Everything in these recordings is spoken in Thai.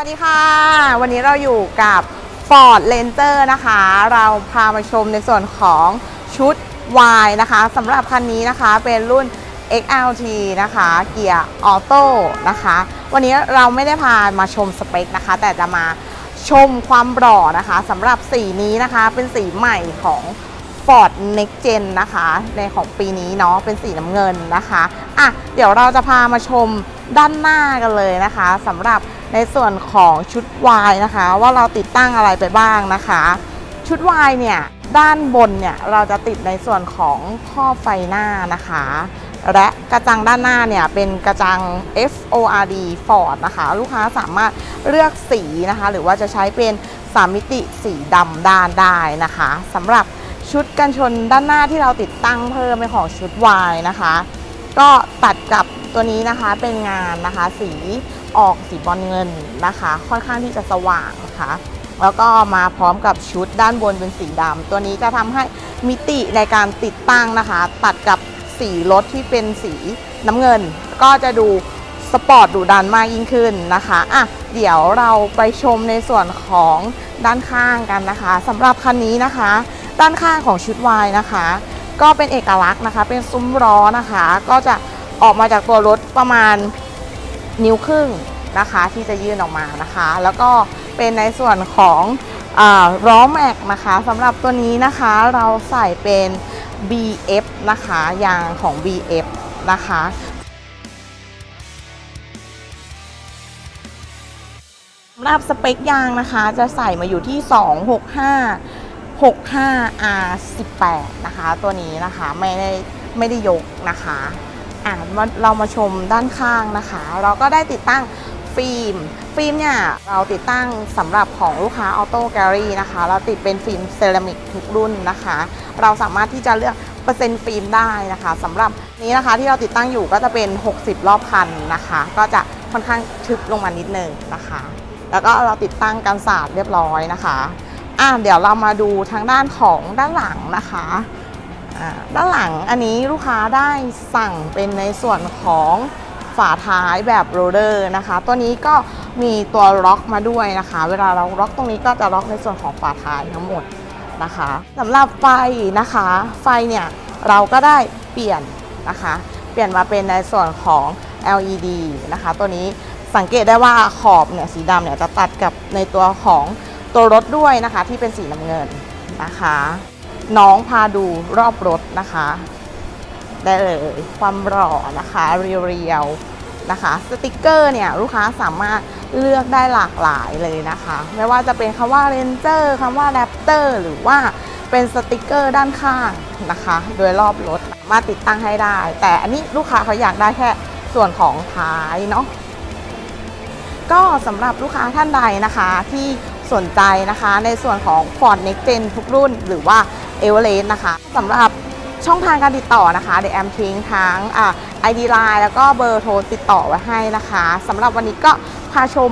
วัสดีค่ะ วันนี้เราอยู่กับ Ford Ranger นะคะ เราพามาชมในส่วนของชุด Y นะคะสำหรับคันนี้นะคะเป็นรุ่น XLT นะคะ เกียร์ออโต้นะคะ วันนี้เราไม่ได้พามาชมสเปคนะคะ แต่จะมาชมความหล่อนะคะสำหรับสีนี้นะคะเป็นสีใหม่ของ Ford Next Gen นะคะ ในของปีนี้เนาะเป็นสีน้ำเงินนะคะ อะ เดี๋ยวเราจะพามาชมด้านหน้ากันเลยนะคะสำหรับ ในส่วนของชุด Y นะคะ ว่าเราติดตั้งอะไรไปบ้างนะคะ ชุด Y เนี่ยด้านบนเนี่ยเราจะติดในส่วนของข้อบไฟหน้านะคะ และกระจังด้านหน้าเนี่ยเป็นกระจัง FORD Ford นะคะ ลูกค้าสามารถเลือกสีนะคะ หรือว่าจะใช้เป็นสามมิติสีดำด้านได้นะคะสำหรับชุดกันชนด้านหน้าที่เราติดตั้งเพิ่มเป็นของชุด Y นะคะ ก็ตัดกับตัวนี้นะคะเป็นงานนะคะสี ออกสีบอลเงินนะคะ ค่อนข้างที่จะสว่างนะคะแล้วก็มาพร้อมกับชุดด้านบนเป็นสีดำตัวนี้จะทำให้มิติในการติดตั้งนะคะ ตัดกับสีรถที่เป็นสีน้ำเงิน ก็จะดูสปอร์ตดูดันมากยิ่งขึ้นนะคะอะเดี๋ยวเราไปชมในส่วนของด้านข้างกันนะคะสำหรับคันนี้นะคะ ด้านข้างของชุดวายนะคะ ก็เป็นเอกลักษณ์นะคะ เป็นซุ้มล้อนะคะ ก็จะออกมาจากตัวรถประมาณ นิ้วครึ่งนะคะที่จะยื่นออกมานะคะ แล้วก็เป็นในส่วนของอาล้อแม็กนะคะสำหรับตัวนี้นะคะเราใส่เป็น BF นะคะยางของ BF นะคะสำหรับสเปคยางนะคะจะใส่มาอยู่ที่ 265 65 R18 นะคะ ตัวนี้นะคะไม่ได้ไม่ได้ยกนะคะ อะเรามาชมด้านข้างนะคะ เราก็ได้ติดตั้งฟิล์ม ฟิล์มเนี่ยเราติดตั้งสำหรับของลูกค้าออโต้แกลลี่นะคะ เราติดเป็นฟิล์มเซรามิกทุกรุ่นนะคะ เราสามารถที่จะเลือกเปอร์เซ็นต์ฟิล์มได้นะคะสำหรับนี้นะคะที่เราติดตั้งอยู่ก็จะเป็น 60 รอบคันนะคะ ก็จะค่อนข้างทึบลงมานิดนึงนะคะ แล้วก็เราติดตั้งกันศาสตร์เรียบร้อยนะคะอะเดี๋ยวเรามาดูทางด้านของด้านหลังนะคะ ด้านหลังอันนี้ลูกค้าได้สั่งเป็นในส่วนของฝาท้ายแบบโรลเลอร์นะคะ ตัวนี้ก็มีตัวล็อกมาด้วยนะคะ เวลาเราล็อกตรงนี้ก็จะล็อกในส่วนของฝาท้ายทั้งหมดนะคะสำหรับไฟนะคะ ไฟเนี่ยเราก็ได้เปลี่ยนนะคะ เปลี่ยนมาเป็นในส่วนของ LED นะคะ ตัวนี้สังเกตได้ว่าขอบเนี่ยสีดำเนี่ยจะตัดกับในตัวของตัวรถด้วยนะคะ ที่เป็นสีน้ำเงินนะคะ น้องพาดูรอบรถนะคะ ได้เลยความหล่อนะคะเรียวๆนะคะ สติกเกอร์เนี่ยลูกค้าสามารถเลือกได้หลากหลายเลยนะคะ ไม่ว่าจะเป็นคำว่า Ranger คำว่า Raptor หรือว่าเป็นสติกเกอร์ด้านข้างนะคะ โดยรอบรถมาติดตั้งให้ได้ แต่อันนี้ลูกค้าเขาอยากได้แค่ส่วนของท้ายเนาะก็สำหรับลูกค้าท่านใดนะคะที่สนใจนะคะในส่วนของ Ford Next Gen ทุกรุ่น หรือว่า e v e r e s t นะคะสำหรับช่องทางการติดต่อนะคะเดี๋ยวแอมทิ้งทั้งอ่า ID Line แล้วก็เบอร์โทรติดต่อไว้ให้นะคะสำหรับวันนี้ก็พาชม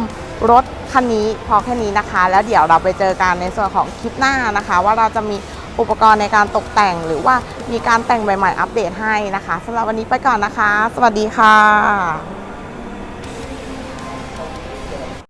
รถคันนี้พอแค่นี้นะคะ แล้วเดี๋ยวเราไปเจอกันในส่วนของคลิปหน้านะคะ ว่าเราจะมีอุปกรณ์ในการตกแต่งหรือว่ามีการแต่งใหม่ๆอัปเดตให้นะคะสำหรับวันนี้ไปก่อนนะคะ สวัสดีค่ะ